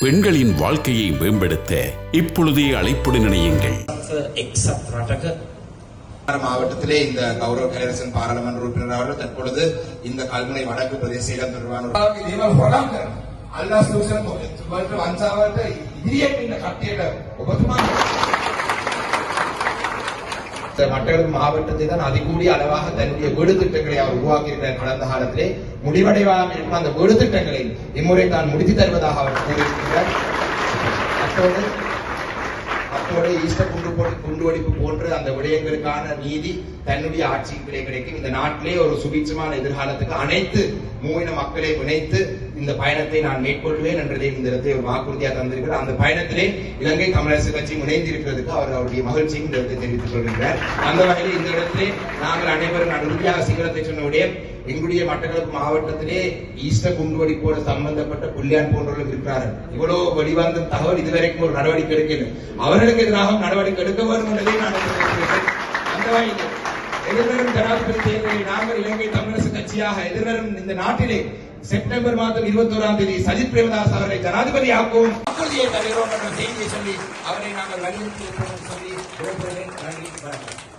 பெண்களின் வாழ்க்கையை மேம்படுத்த இப்பொழுதே அழைப்புடன் இணையுங்கள். மாவட்டத்திலே இந்த கௌரவ கலைரசன் பாராளுமன்ற உறுப்பினர் அவர்கள் தற்பொழுது இந்த கல்முனை வடக்கு பிரதேச இடம் தொடர்பான அல்லாஹ் சூசன் மட்டக்களப்பு மாவட்டத்தை தான் அதிகூடிய அளவாக தன்னுடைய வீடு திட்டங்களை அவர் உருவாக்கியிருக்கிறார் கடந்த காலத்திலே. முடிவடைவாமல் இருக்கும் அந்த வீடு திட்டங்களை இம்முறை தான் முடித்து தருவதாக அவர் கூறியிருக்கிறார். அத்தோடு அத்தோடு ஈஸ்ட குண்டு போட்டு குண்டு வெடிப்பு போன்ற அந்த விடயங்களுக்கான நீதி தன்னுடைய ஆட்சியிலே கிடைக்கும். இந்த நாட்டிலே ஒரு சுபீட்சமான எதிர்காலத்துக்கு அனைத்து மூவின மக்களை இணைத்து இந்த பயணத்தை நான் மேற்கொள்வேன் என்றதை இந்த இடத்தை ஒரு வாக்குறுதியாக தந்திருக்கிறார் அந்த பயணத்திலே இலங்கை கம்யூனிஸ்ட் கட்சி இணைந்திருக்கிறதுக்கு அவர் அவருடைய மகிழ்ச்சியும் இந்த இடத்தை தெரிவித்துக் கொள்கின்றார். அந்த வகையில் இந்த இடத்திலே நாங்கள் அனைவரும் நான் உறுதியாக சிங்களத்தை சொன்ன எங்களுடைய மட்டக்களப்பு மாவட்டத்திலே ஈஸ்டர் குண்டுவெடிப்போடு சம்பந்தப்பட்ட புள்ளியான் போன்றவர்கள் இருக்கிறார்கள். இவ்வளவு வெளிவந்த தகவல் இதுவரைக்கும் ஒரு நடவடிக்கை எடுக்கல அவர்களுக்கு அவர்களுக்கு எதிராக நடவடிக்கை எடுக்க வேண்டும் என்பதை நான் எதிர்பார்க்கிறேன். அந்த வகையில் எதிர்வரும் ஜனாதிபதி தேர்தலில் நாங்கள் இலங்கை தமிழரசு கட்சியாக எதிர்வரும் இந்த நாட்டிலே செப்டம்பர் மாதம் இருபத்தோராம் தேதி சஜித் பிரேமதாஸ் அவரை ஜனாதிபதி ஆக்கவும் வாக்குறுதியை தருகிறோம் என்ற செய்தியை சொல்லி அவரை நாங்கள் வலியுறுத்தி சொல்லி நன்றி வணக்கம்